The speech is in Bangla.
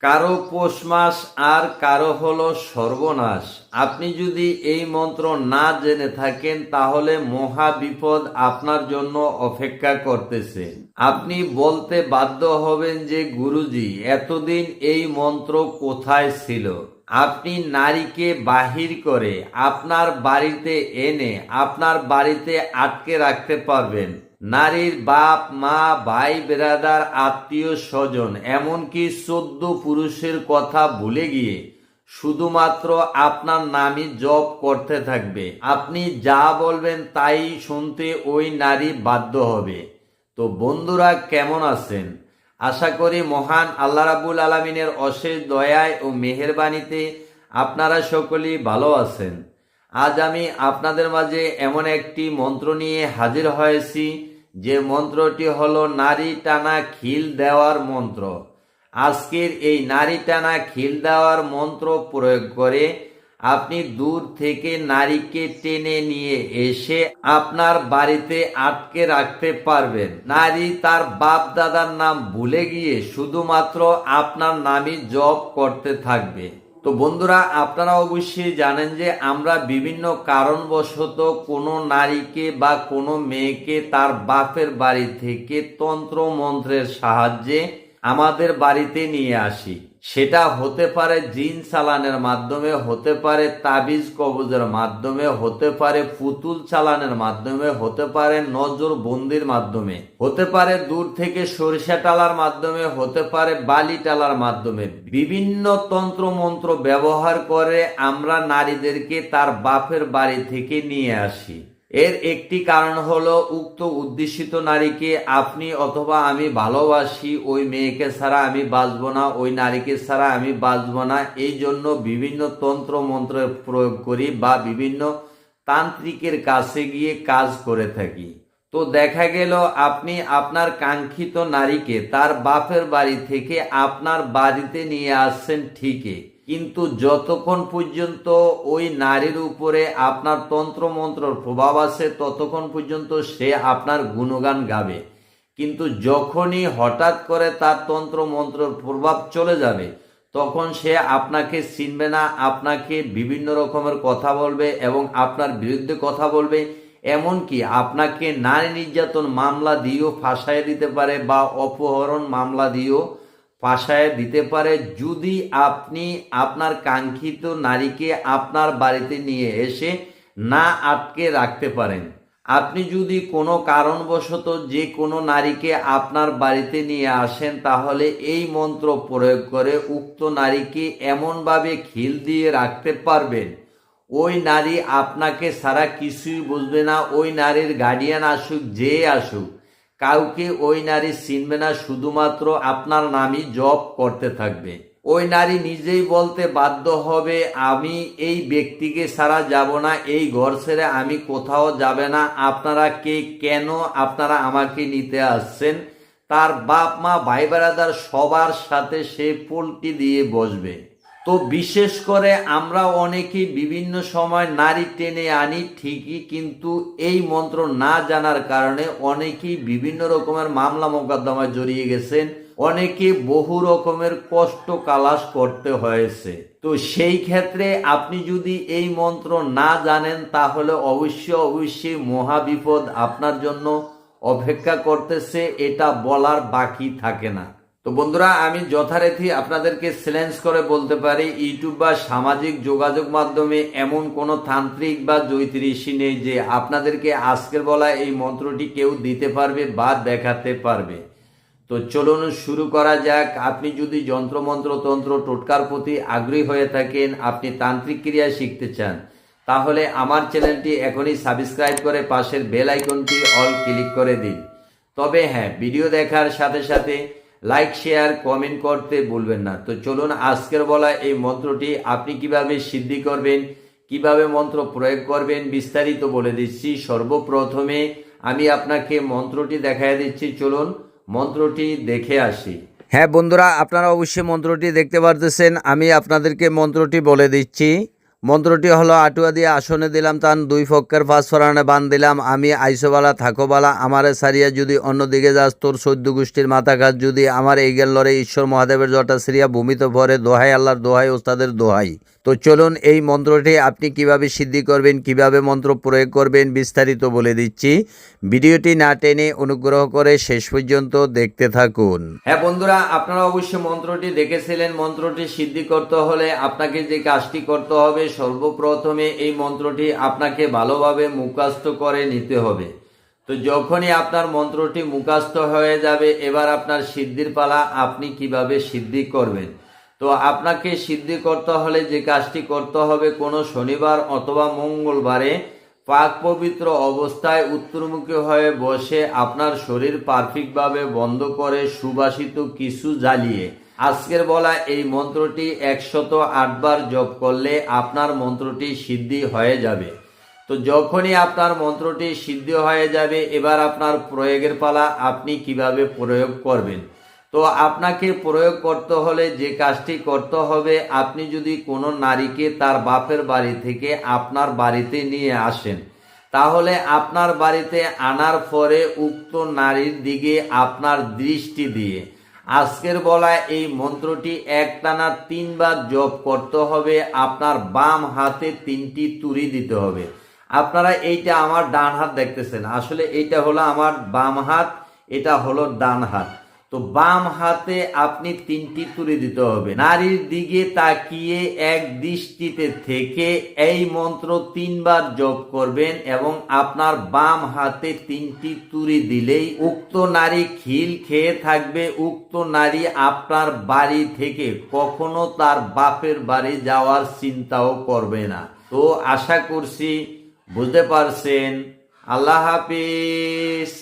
কারও পৌষ মাস আর কারও হলো সর্বনাশ। আপনি যদি এই মন্ত্র না জেনে থাকেন, তাহলে মহা বিপদ আপনার জন্য অপেক্ষা করতেছে। আপনি বলতে বাধ্য হবেন যে, গুরুজি, এতদিন এই মন্ত্র কোথায় ছিল? আপনি নারীকে বাহির করে আপনার বাড়িতে এনে আপনার বাড়িতে আটকে রাখতে পারবেন। নারীর বাপ, মা, ভাই, বেরাদার, আত্মীয়, স্বজন, এমনকি চোদ্দ পুরুষের কথা ভুলে গিয়ে শুধুমাত্র আপনার নামই জপ করতে থাকবে। আপনি যা বলবেন তাই শুনতে ওই নারী বাধ্য হবে। তো বন্ধুরা, কেমন আছেন? আশা করি মহান আল্লাহ রাবুল আলমিনের অশেষ দয়ায় ও মেহেরবানিতে আপনারা সকলেই ভালো আছেন। আজ আমি আপনাদের মাঝে এমন একটি মন্ত্র নিয়ে হাজির হয়েছি, যে মন্ত্রটি হলো নারী টানা খিল দেওয়ার মন্ত্র। আজকের এই নারী টানা খিল দেওয়ার মন্ত্র প্রয়োগ করে আপনি দূর থেকে নারীকে টেনে নিয়ে এসে আপনার বাড়িতে আটকে রাখতে পারবেন। নারী তার বাপ দাদার নাম ভুলে গিয়ে শুধুমাত্র আপনার নামই জপ করতে থাকবে। তো বন্ধুরা, আপনারা অবশ্যই জানেন যে আমরা বিভিন্ন কারণবশত কোনো নারীকে বা কোনো মেয়েকে তার বাপের বাড়ি থেকে তন্ত্র মন্ত্রের সাহায্যে আমাদের বাড়িতে নিয়ে আসি। সেটা হতে পারে জিন চালানের মাধ্যমে, হতে পারে তাবিজ কবজের মাধ্যমে, হতে পারে পুতুল চালানের মাধ্যমে, হতে পারে নজর বন্দির মাধ্যমে, হতে পারে দূর থেকে সরিষা টালার মাধ্যমে, হতে পারে বালি টালার মাধ্যমে। বিভিন্ন তন্ত্র মন্ত্র ব্যবহার করে আমরা নারীদেরকে তার বাপের বাড়ি থেকে নিয়ে আসি। এর একটি কারণ হলো উক্ত উদ্দেশিত নারীকে আপনি অথবা আমি ভালোবাসি, ওই মেয়েকে ছাড়া আমি বাঁচব না, ওই নারীকে ছাড়া আমি বাঁচব না। এই জন্য বিভিন্ন তন্ত্র মন্ত্রের প্রয়োগ করি বা বিভিন্ন তান্ত্রিকের কাছে গিয়ে কাজ করে থাকি। তো দেখা গেল আপনি আপনার কাঙ্ক্ষিত নারীকে তার বাপের বাড়ি থেকে আপনার বাড়িতে নিয়ে আসছেন ঠিকই। কিন্তু যতক্ষণ পর্যন্ত ওই নারীর উপরে আপনার তন্ত্র মন্ত্রর প্রভাব আছে, ততক্ষণ পর্যন্ত সে আপনার গুণগান গাবে। কিন্তু যখনই হঠাৎ করে তার তন্ত্র মন্ত্রর প্রভাব চলে যাবে, তখন সে আপনাকে চিনবে না, আপনাকে বিভিন্ন রকমের কথা বলবে এবং আপনার বিরুদ্ধে কথা বলবে। এমনকি আপনাকে নারী নির্যাতন মামলা দিয়েও ফাঁসায় দিতে পারে বা অপহরণ মামলা দিয়েও পাশায় দিতে পারে, যদি আপনি আপনার কাঙ্ক্ষিত নারীকে আপনার বাড়িতে নিয়ে এসে না আটকে রাখতে পারেন। আপনি যদি কোনো কারণবশত যে কোনো নারীকে আপনার বাড়িতে নিয়ে আসেন, তাহলে এই মন্ত্র প্রয়োগ করে উক্ত নারীকে এমনভাবে খিল দিয়ে রাখতে পারবেন। ওই নারী আপনাকে সারা কিছুই বুঝবে না, ওই নারীর গার্ডিয়ান আসুক যে আসুক। কাউকে ওই নারী চিনবে না, শুধুমাত্র আপনার নামই জব করতে থাকবে। ওই নারী নিজেই বলতে বাধ্য হবে, আমি এই ব্যক্তিকে ছাড়া যাব না, এই ঘর ছেড়ে আমি কোথাও যাবে না, আপনারা কে, কেন আপনারা আমাকে নিতে আসছেন? তার বাপ মা ভাই বেড়াদার সবার সাথে সে পোলটি দিয়ে বসবে। তো বিশেষ করে আমরা অনেকেই বিভিন্ন সময় নারী টেনে আনি ঠিকই, কিন্তু এই মন্ত্র না জানার কারণে অনেকেই বিভিন্ন রকমের মামলা মোকদ্দমায় জড়িয়ে গেছেন। অনেকে বহু রকমের কষ্ট কালাস করতে হয়েছে। তো সেই ক্ষেত্রে আপনি যদি এই মন্ত্র না জানেন, তাহলে অবশ্যই অবশ্যই মহাবিপদ আপনার জন্য অপেক্ষা করতেছে, এটা বলার বাকি থাকে না। তো বন্ধুরা, আমি যথারীতি আপনাদেরকে চ্যালেঞ্জ করে বলতে পারি, ইউটিউব বা সামাজিক যোগাযোগ মাধ্যমে এমন কোনো তান্ত্রিক বা জ্যোতিষী নেই যে আপনাদেরকে আজকের বলা এই মন্ত্রটি কেউ দিতে পারবে বা দেখাতে পারবে। তো চলুন শুরু করা যাক। আপনি যদি যন্ত্রমন্ত্র তন্ত্র টোটকার প্রতি আগ্রহী হয়ে থাকেন, আপনি তান্ত্রিক ক্রিয়া শিখতে চান, তাহলে আমার চ্যানেলটি এখনই সাবস্ক্রাইব করে পাশের বেল আইকনটি অল ক্লিক করে দিন। তবে হ্যাঁ ভিডিও দেখার সাথে সাথে লাইক শেয়ার কমেন্ট করতে ভুলবেন না। তো চলুন আজকের বলা এই মন্ত্রটি আপনি কীভাবে সিদ্ধি করবেন, কীভাবে মন্ত্র প্রয়োগ করবেন বিস্তারিত বলে দিচ্ছি। সর্বপ্রথমে আমি আপনাকে মন্ত্রটি দেখাই দিচ্ছি। চলুন মন্ত্রটি দেখে আসি। হ্যাঁ বন্ধুরা, আপনারা অবশ্যই মন্ত্রটি দেখতে পারতেছেন। আমি আপনাদেরকে মন্ত্রটি বলে দিচ্ছি। মন্ত্রটি হলো, আটুয়া দিয়ে আসনে দিলাম তান, দুই পক্ষের পাঁচ ফরানে বান দিলাম, আমি আইসোবালা, থাকোবালা, আমারে সারিয়া যদি অন্যদিকে যাস, তোর সৈদ্য গোষ্ঠীর মাথা যদি আমার এই গেল লড়ে ঈশ্বর মহাদেবের জটা সিরিয়া ভূমিতে ভরে, দোহাই আল্লাহর দোহাই, ওস্তাদের দোহাই। তো চলুন, এই মন্ত্রটি আপনি কীভাবে সিদ্ধি করবেন, কীভাবে মন্ত্র প্রয়োগ করবেন, বিস্তারিত বলে দিচ্ছি। ভিডিওটি না টেনে অনুগ্রহ করে শেষ পর্যন্ত দেখতে থাকুন। হ্যাঁ বন্ধুরা, আপনারা অবশ্যই মন্ত্রটি দেখেছিলেন। মন্ত্রটি সিদ্ধি করতে হলে আপনাকে যে কাজটি করতে হবে সর্বপ্রথমে এই মন্ত্রটি আপনাকে ভালোভাবে মুখাস্ত করে নিতে হবে। তো যখনই আপনার মন্ত্রটি মুখাস্ত হয়ে যাবে, এবার আপনার সিদ্ধির পালা আপনি কীভাবে সিদ্ধি করবেন? তো আপনাকে সিদ্ধি করতে হলে যে কাজটি করতে হবে কোনো শনিবার অথবা মঙ্গলবারে পাক পবিত্র অবস্থায় উত্তরমুখী হয়ে বসে আপনার শরীর পারফিকভাবে বন্ধ করে সুবাসিত কিছু জ্বালিয়ে আজকের বলা এই মন্ত্রটি একশত আটবার জপ করলে আপনার মন্ত্রটি সিদ্ধি হয়ে যাবে। তো যখনই আপনার মন্ত্রটি সিদ্ধ হয়ে যাবে, এবার আপনার প্রয়োগের পালা আপনি কীভাবে প্রয়োগ করবেন? তো আপনাকে প্রয়োগ করতে হলে যে কাজটি করতে হবে, আপনি যদি কোনো নারীকে তার বাপের বাড়ি থেকে আপনার বাড়িতে নিয়ে আসেন, তাহলে আপনার বাড়িতে আনার পরে উক্ত নারীর দিকে আপনার দৃষ্টি দিয়ে আজকের বলায় এই মন্ত্রটি একটানা তিনবার জপ করতে হবে, আপনার বাম হাতে তিনটি তুড়ি দিতে হবে। আপনারা এইটা আমার ডান হাত দেখতেছেন। আসলে এইটা হলো আমার বাম হাত, এটা হলো ডান হাত। তো বাম হাতে আপনি তিনটি তুলে দিতে হবে। নারীর দিকে তাকিয়ে এক দৃষ্টিতে থেকে এই মন্ত্র তিনবার জপ করবেন এবং আপনার বাম হাতে তিনটি তুড়ি দিলেই উক্ত নারী খিল খেয়ে থাকবে। উক্ত নারী আপনার বাড়ি থেকে কখনো তার বাপের বাড়ি যাওয়ার চিন্তাও করবে না। তো আশা করছি বুঝতে পারছেন। আল্লাহ হাফিজ।